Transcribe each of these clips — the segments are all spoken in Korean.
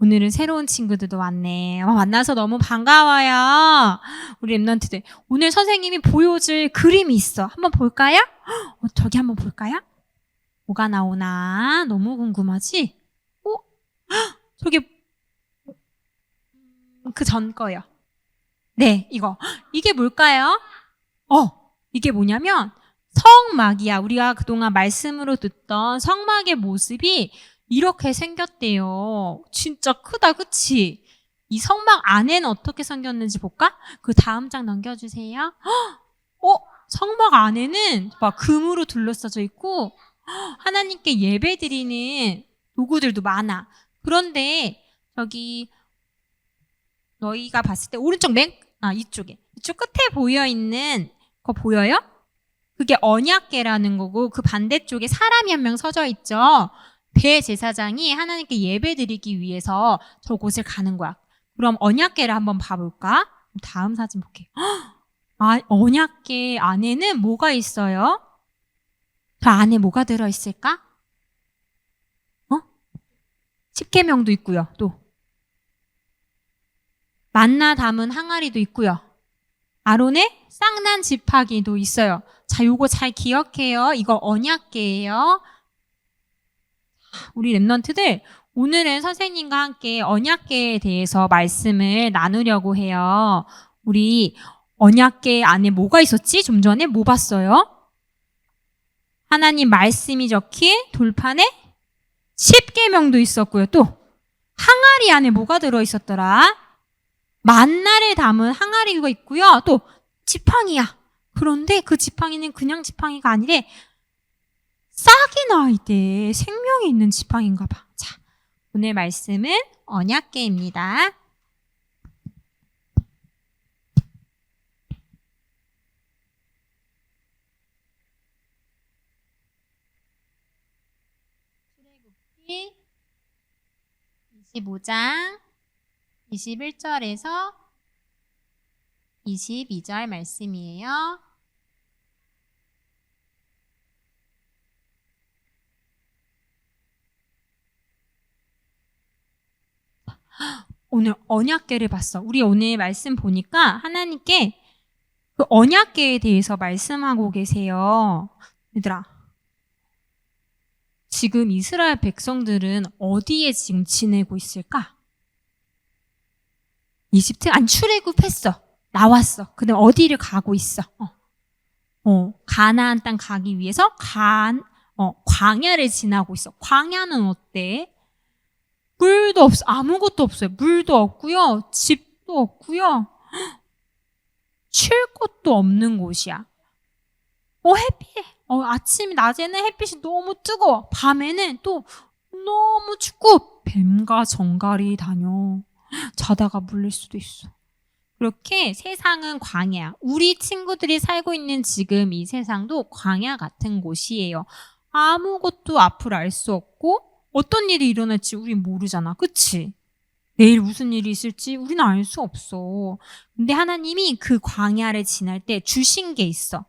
오늘은 새로운 친구들도 왔네. 어, 만나서 너무 반가워요. 우리 랩런트들. 오늘 선생님이 보여줄 그림이 있어. 한번 볼까요? 어, 저기 한번 볼까요? 뭐가 나오나? 너무 궁금하지? 어? 저기 그전 거요. 네, 이거. 이게 뭘까요? 어, 이게 뭐냐면 성막이야. 우리가 그동안 말씀으로 듣던 성막의 모습이 이렇게 생겼대요. 진짜 크다, 그치? 이 성막 안에는 어떻게 생겼는지 볼까? 그 다음 장 넘겨주세요. 헉! 어? 성막 안에는 막 금으로 둘러싸져 있고 헉! 하나님께 예배 드리는 도구들도 많아. 그런데 저기 너희가 봤을 때 오른쪽 맨, 아, 이쪽에. 이쪽 끝에 보여 있는 거 보여요? 그게 언약계라는 거고 그 반대쪽에 사람이 한 명 서져 있죠. 대제사장이 하나님께 예배 드리기 위해서 저곳을 가는 거야. 그럼 언약계를 한번 봐볼까? 다음 사진 볼게요. 헉! 아, 언약계 안에는 뭐가 있어요? 저 안에 뭐가 들어있을까? 어? 십계명도 있고요. 또 만나 담은 항아리도 있고요. 아론의 쌍난 지팡이도 있어요. 자, 요거 잘 기억해요. 이거 언약계예요. 우리 랩런트들 오늘은 선생님과 함께 언약계에 대해서 말씀을 나누려고 해요. 우리 언약계 안에 뭐가 있었지? 좀 전에 뭐 봤어요? 하나님 말씀이 적힌 돌판에 십계명도 있었고요. 또 항아리 안에 뭐가 들어 있었더라? 만나를 담은 항아리가 있고요. 또 지팡이야. 그런데 그 지팡이는 그냥 지팡이가 아니래 싹이 나이 때 생명이 있는 지팡인가 봐. 자, 오늘 말씀은 언약계입니다. 출애굽기 25장 21절에서 22절 말씀이에요. 오늘 언약계를 봤어. 우리 오늘 말씀 보니까 하나님께 그 언약계에 대해서 말씀하고 계세요. 얘들아. 지금 이스라엘 백성들은 어디에 지금 지내고 있을까? 이집트 안 출애굽했어. 나왔어. 근데 어디를 가고 있어? 어. 어, 가나안 땅 가기 위해서 간 어, 광야를 지나고 있어. 광야는 어때? 물도 없어. 아무것도 없어요. 물도 없고요. 집도 없고요. 쉴 곳도 없는 곳이야. 어, 햇빛. 어, 아침, 낮에는 햇빛이 너무 뜨거워. 밤에는 또 너무 춥고 뱀과 정갈이 다녀. 자다가 물릴 수도 있어. 그렇게 세상은 광야. 우리 친구들이 살고 있는 지금 이 세상도 광야 같은 곳이에요. 아무것도 앞을 알수 없고 어떤 일이 일어날지 우린 모르잖아. 그치? 내일 무슨 일이 있을지 우리는 알 수 없어. 근데 하나님이 그 광야를 지날 때 주신 게 있어.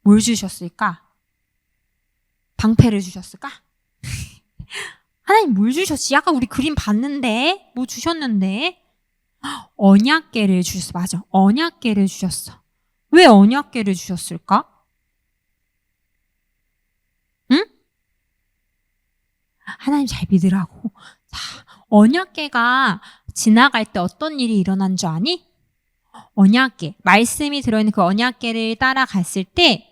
뭘 주셨을까? 방패를 주셨을까? 하나님 뭘 주셨지? 아까 우리 그림 봤는데 뭐 주셨는데 언약계를 주셨어. 맞아. 언약계를 주셨어. 왜 언약계를 주셨을까? 응? 하나님 잘 믿으라고. 자, 언약계가 지나갈 때 어떤 일이 일어난 줄 아니? 언약계. 말씀이 들어있는 그 언약계를 따라갔을 때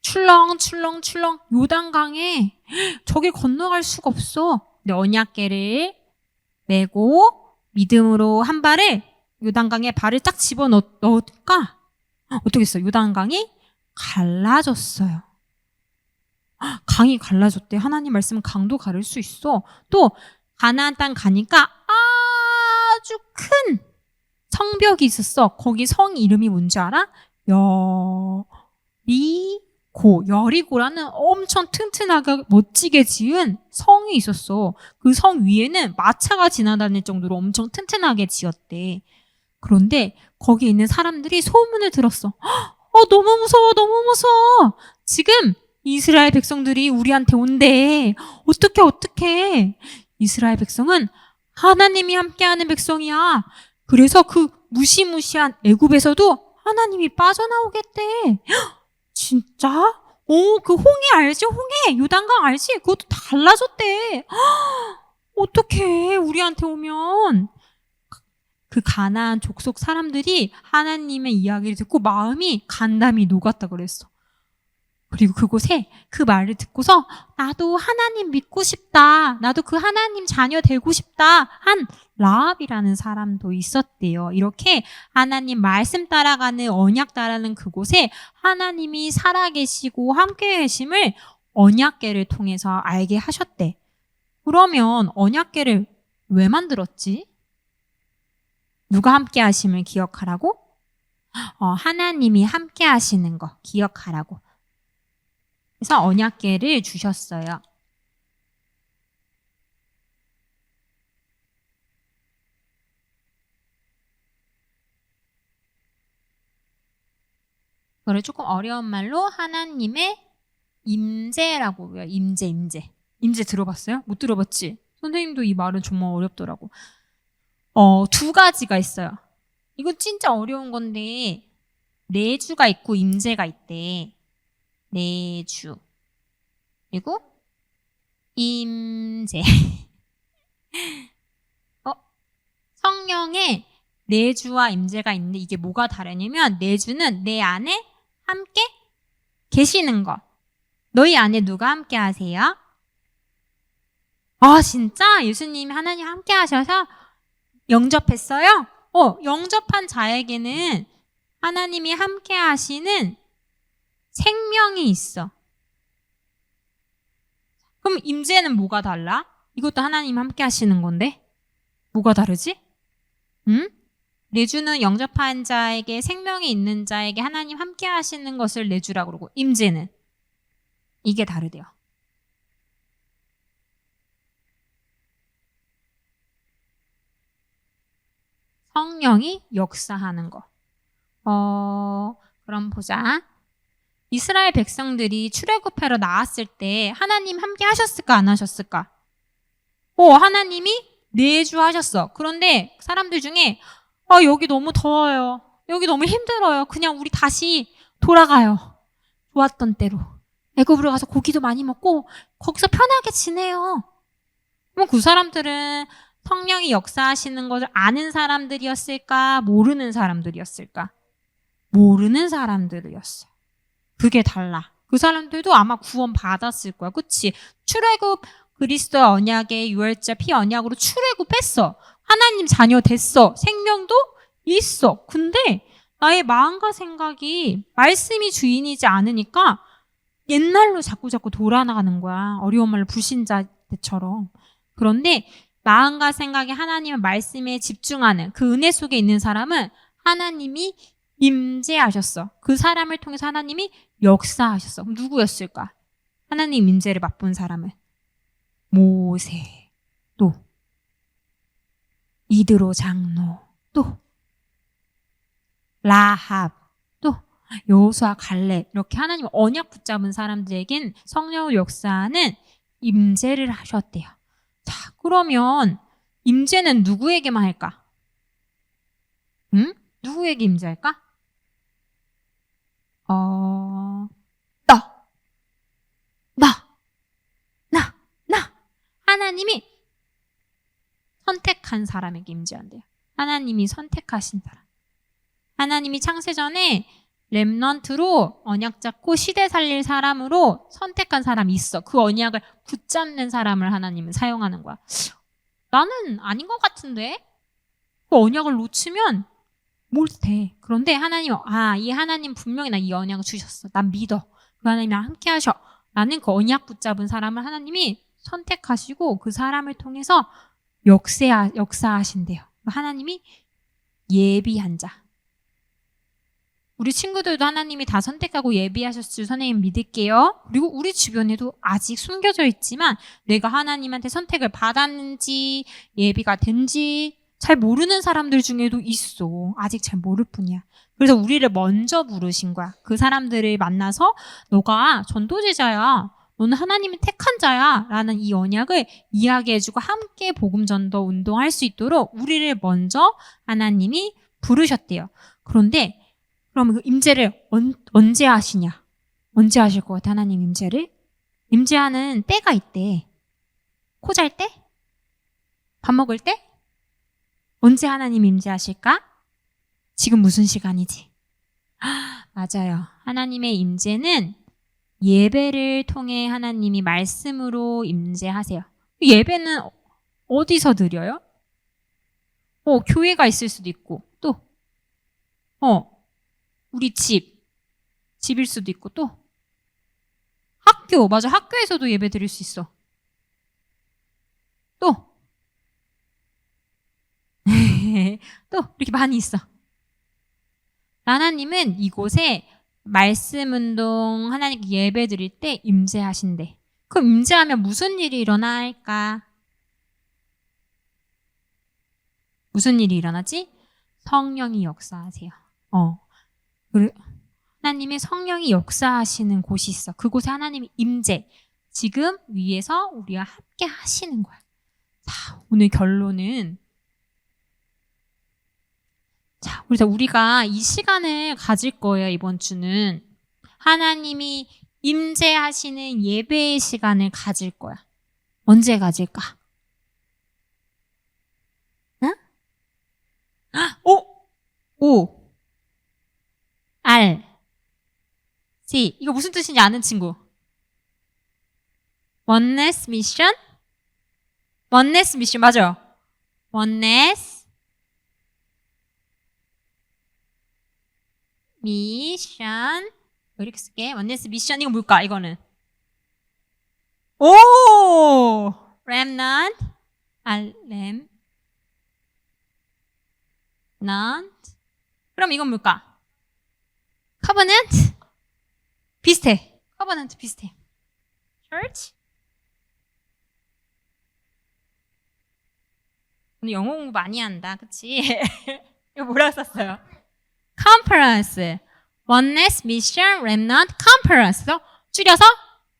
출렁 출렁 출렁 요단강에 저길 건너갈 수가 없어. 근데 언약계를 메고 믿음으로 한 발을 요단강에 발을 딱 집어 넣을까? 어떻게 했어? 요단강이 갈라졌어요. 강이 갈라졌대. 하나님 말씀은 강도 가를 수 있어. 또 가나안 땅 가니까 아주 큰 성벽이 있었어. 거기 성 이름이 뭔지 알아? 여리고. 여리고라는 엄청 튼튼하게 멋지게 지은 성이 있었어. 그 성 위에는 마차가 지나다닐 정도로 엄청 튼튼하게 지었대. 그런데 거기 있는 사람들이 소문을 들었어. 어, 너무 무서워, 너무 무서워. 지금 이스라엘 백성들이 우리한테 온대. 어떻게, 어떻게. 이스라엘 백성은 하나님이 함께하는 백성이야. 그래서 그 무시무시한 애굽에서도 하나님이 빠져나오겠대. 헉, 진짜? 오, 그 홍해 알지? 홍해 요단강 알지? 그것도 달라졌대. 헉, 어떡해 우리한테 오면 그 가나안 족속 사람들이 하나님의 이야기를 듣고 마음이 간담이 녹았다 그랬어. 그리고 그곳에 그 말을 듣고서 나도 하나님 믿고 싶다. 나도 그 하나님 자녀 되고 싶다. 한 라합이라는 사람도 있었대요. 이렇게 하나님 말씀 따라가는 언약 따라는 그곳에 하나님이 살아계시고 함께 계심을 언약계를 통해서 알게 하셨대. 그러면 언약계를 왜 만들었지? 누가 함께 하심을 기억하라고? 어, 하나님이 함께 하시는 거 기억하라고. 그래서 언약계를 주셨어요. 그걸 조금 어려운 말로 하나님의 임재라고 해요. 임재, 임재. 임재 들어봤어요? 못 들어봤지? 선생님도 이 말은 정말 어렵더라고. 어, 두 가지가 있어요. 이거 진짜 어려운 건데, 내주가 있고 임재가 있대. 내주. 그리고 임재. 어? 성령에 내주와 임재가 있는데 이게 뭐가 다르냐면 내주는 내 안에 함께 계시는 것. 너희 안에 누가 함께 하세요? 아, 진짜? 예수님이 하나님 함께 하셔서 영접했어요? 어, 영접한 자에게는 하나님이 함께 하시는 생명이 있어. 그럼 임재는 뭐가 달라? 이것도 하나님 함께 하시는 건데? 뭐가 다르지? 응? 내주는 영접한 자에게 생명이 있는 자에게 하나님 함께 하시는 것을 내주라고 그러고 임재는 이게 다르대요. 성령이 역사하는 거. 어, 그럼 보자. 이스라엘 백성들이 출애굽하러 나왔을 때 하나님 함께 하셨을까 안 하셨을까? 어, 하나님이 내주 하셨어. 그런데 사람들 중에 아, 여기 너무 더워요. 여기 너무 힘들어요. 그냥 우리 다시 돌아가요. 좋았던 때로. 애굽으로 가서 고기도 많이 먹고 거기서 편하게 지내요. 그럼 그 사람들은 성령이 역사하시는 것을 아는 사람들이었을까? 모르는 사람들이었을까? 모르는 사람들이었어요. 그게 달라. 그 사람들도 아마 구원 받았을 거야. 그치? 출애굽 그리스도 언약의 유월자 피 언약으로 출애굽했어. 하나님 자녀 됐어. 생명도 있어. 근데 나의 마음과 생각이 말씀이 주인이지 않으니까 옛날로 자꾸 자꾸 돌아나가는 거야. 어려운 말로 불신자처럼. 그런데 마음과 생각이 하나님의 말씀에 집중하는 그 은혜 속에 있는 사람은 하나님이 임재하셨어. 그 사람을 통해서 하나님이 역사하셨어. 그럼 누구였을까? 하나님 임재를 맛본 사람은 모세, 또 이드로 장로, 또 라합, 또 여호수아 갈렙 이렇게 하나님 언약 붙잡은 사람들에겐 성령 역사는 임재를 하셨대요. 자, 그러면 임재는 누구에게만 할까? 응? 누구에게 임재할까? 어, 나, 나, 나, 나. 하나님이 선택한 사람에게 임재한대요. 하나님이 선택하신 사람. 하나님이 창세전에 렘넌트로 언약 잡고 시대 살릴 사람으로 선택한 사람이 있어. 그 언약을 붙잡는 사람을 하나님은 사용하는 거야. 나는 아닌 것 같은데? 그 언약을 놓치면 못해. 그런데 하나님, 아, 이 하나님 분명히 나 이 언약을 주셨어. 난 믿어. 그 하나님이랑 함께 하셔. 나는 그 언약 붙잡은 사람을 하나님이 선택하시고 그 사람을 통해서 역사, 역사하신대요. 하나님이 예비한 자. 우리 친구들도 하나님이 다 선택하고 예비하셨을 줄 선생님 믿을게요. 그리고 우리 주변에도 아직 숨겨져 있지만 내가 하나님한테 선택을 받았는지 예비가 된지 잘 모르는 사람들 중에도 있어. 아직 잘 모를 뿐이야. 그래서 우리를 먼저 부르신 거야. 그 사람들을 만나서 너가 전도제자야. 너는 하나님이 택한 자야. 라는 이 언약을 이야기해주고 함께 복음전도 운동할 수 있도록 우리를 먼저 하나님이 부르셨대요. 그런데 그럼 그 임재를 언, 언제 하시냐? 언제 하실 것 같아, 하나님 임재를? 임재하는 때가 있대. 코 잘 때? 밥 먹을 때? 언제 하나님 임재하실까? 지금 무슨 시간이지? 아, 맞아요. 하나님의 임재는 예배를 통해 하나님이 말씀으로 임재하세요. 예배는 어디서 드려요? 어, 교회가 있을 수도 있고, 또, 어, 우리 집, 집일 수도 있고, 또, 학교, 맞아. 학교에서도 예배 드릴 수 있어. 또, 또, 이렇게 많이 있어. 하나님은 이곳에 말씀 운동 하나님께 예배 드릴 때 임재하신대. 그럼 임재하면 무슨 일이 일어날까? 무슨 일이 일어나지? 성령이 역사하세요. 어. 그 하나님의 성령이 역사하시는 곳이 있어. 그곳에 하나님이 임재. 지금 위에서 우리와 함께 하시는 거야. 자, 오늘 결론은 자, 그래서 우리가 이 시간을 가질 거예요, 이번 주는. 하나님이 임재하시는 예배의 시간을 가질 거야. 언제 가질까? 응? 오! 오! 알. C. 이거 무슨 뜻인지 아는 친구? oneness mission? oneness mission, 맞아요. oneness 미션. 이렇게 쓸게? 원네스 미션. 이거 뭘까 이거는? 오! 렘넌트 알렘. 넌트 그럼 이건 뭘까? 커버넌트 비슷해. 커버넌트 비슷해. Church? 오늘 영어 공부 많이 한다. 그치? 이거 뭐라고 썼어요 conference. Oneness Mission Remnant Conference. 줄여서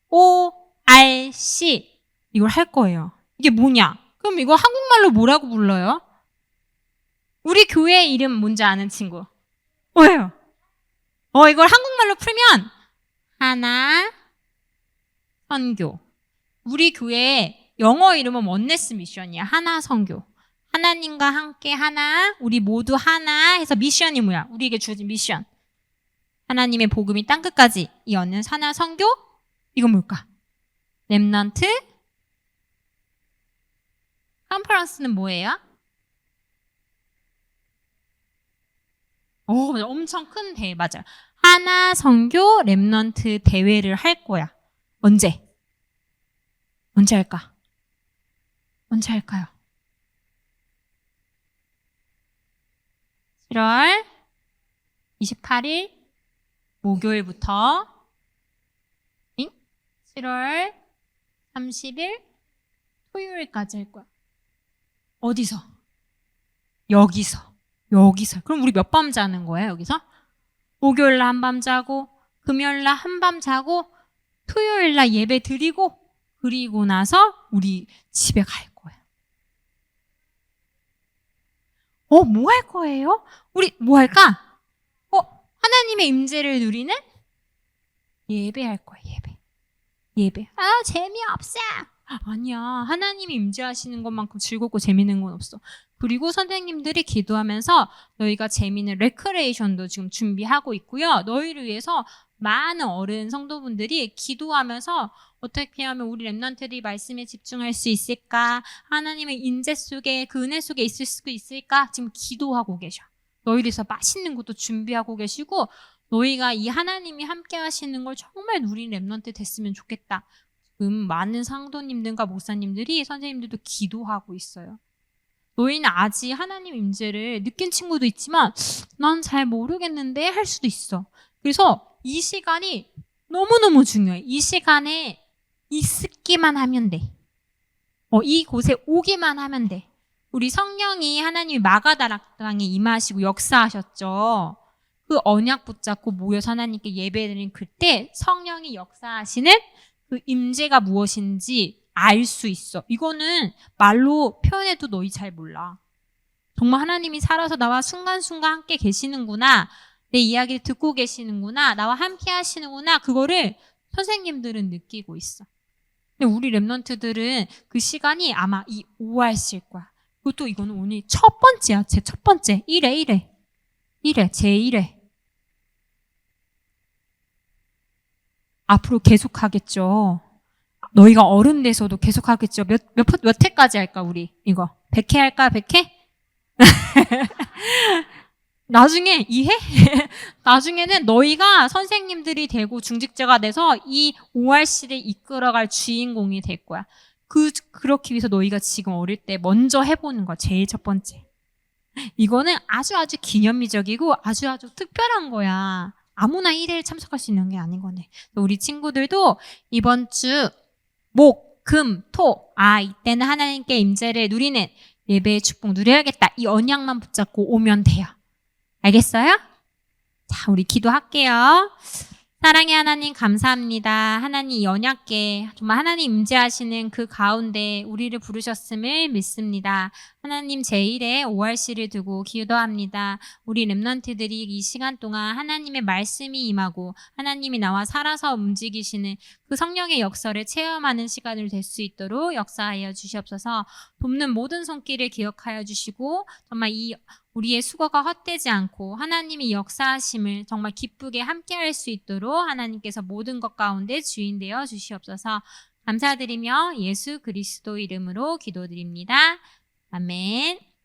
ORC. 이걸 할 거예요. 이게 뭐냐? 그럼 이거 한국말로 뭐라고 불러요? 우리 교회 이름 뭔지 아는 친구. 뭐예요? 어, 이걸 한국말로 풀면 하나 선교. 우리 교회 영어 이름은 원네스 미션이야. 하나 선교. 하나님과 함께 하나, 우리 모두 하나 해서 미션이 뭐야? 우리에게 주어진 미션. 하나님의 복음이 땅끝까지 이어는 하나 성교? 이건 뭘까? 렘넌트? 컨퍼런스는 뭐예요? 오, 맞아. 엄청 큰 대회, 맞아. 하나 성교 렘넌트 대회를 할 거야. 언제? 언제 할까? 언제 할까요? 7월 28일 목요일부터 7월 30일 토요일까지 할 거야. 어디서? 여기서. 여기서. 그럼 우리 몇 밤 자는 거야, 여기서? 목요일 날 한 밤 자고, 금요일 날 한 밤 자고, 토요일 날 예배 드리고, 그리고 나서 우리 집에 갈 거야. 어, 뭐 할 거예요? 우리 뭐 할까? 어, 하나님의 임재를 누리는 예배할 거야, 예배. 예배. 아, 재미없어. 아니야. 하나님이 임재하시는 것만큼 즐겁고 재밌는 건 없어. 그리고 선생님들이 기도하면서 너희가 재미있는 레크레이션도 지금 준비하고 있고요. 너희를 위해서 많은 어른 성도분들이 기도하면서 어떻게 하면 우리 랩런트들이 말씀에 집중할 수 있을까? 하나님의 인재 속에 그 은혜 속에 있을 수 있을까? 지금 기도하고 계셔. 너희들에서 맛있는 것도 준비하고 계시고 너희가 이 하나님이 함께 하시는 걸 정말 누리는 랩런트 됐으면 좋겠다. 지금 많은 상도님들과 목사님들이 선생님들도 기도하고 있어요. 너희는 아직 하나님 임재를 느낀 친구도 있지만 난 잘 모르겠는데 할 수도 있어. 그래서 이 시간이 너무너무 중요해. 이 시간에 있기만 하면 돼. 어, 이곳에 오기만 하면 돼. 우리 성령이 하나님이 마가다락 땅에 임하시고 역사하셨죠. 그 언약 붙잡고 모여서 하나님께 예배드린 그때 성령이 역사하시는 그 임재가 무엇인지 알 수 있어. 이거는 말로 표현해도 너희 잘 몰라. 정말 하나님이 살아서 나와 순간순간 함께 계시는구나. 내 이야기를 듣고 계시는구나. 나와 함께 하시는구나. 그거를 선생님들은 느끼고 있어. 근데 우리 랩런트들은 그 시간이 아마 이 5할일 거야. 그것도 이거는 오늘 첫 번째야. 제 첫 번째. 1회, 1회. 1회, 제 1회. 앞으로 계속 하겠죠. 너희가 어른 돼서도 계속 하겠죠. 몇, 몇, 몇 회까지 할까, 우리? 이거. 100회 할까, 100회? 나중에 2회? 나중에는 너희가 선생님들이 되고 중직자가 돼서 이 ORC를 이끌어갈 주인공이 될 거야. 그, 그렇기 위해서 너희가 지금 어릴 때 먼저 해보는 거야. 제일 첫 번째. 이거는 아주 아주 기념비적이고 아주 아주 특별한 거야. 아무나 1회에 참석할 수 있는 게 아닌 거네. 우리 친구들도 이번 주 목, 금, 토. 아, 이때는 하나님께 임재를 누리는 예배의 축복 누려야겠다. 이 언약만 붙잡고 오면 돼요. 알겠어요? 자, 우리 기도할게요. 사랑의 하나님 감사합니다. 하나님 이 언약계 정말 하나님 임재하시는 그 가운데 우리를 부르셨음을 믿습니다. 하나님 제1의 5RC를 두고 기도합니다. 우리 랩런트들이 이 시간 동안 하나님의 말씀이 임하고 하나님이 나와 살아서 움직이시는 그 성령의 역사를 체험하는 시간을 될 수 있도록 역사하여 주시옵소서 돕는 모든 손길을 기억하여 주시고 정말 이 우리의 수고가 헛되지 않고 하나님이 역사하심을 정말 기쁘게 함께할 수 있도록 하나님께서 모든 것 가운데 주인 되어 주시옵소서 감사드리며 예수 그리스도 이름으로 기도드립니다. 아멘.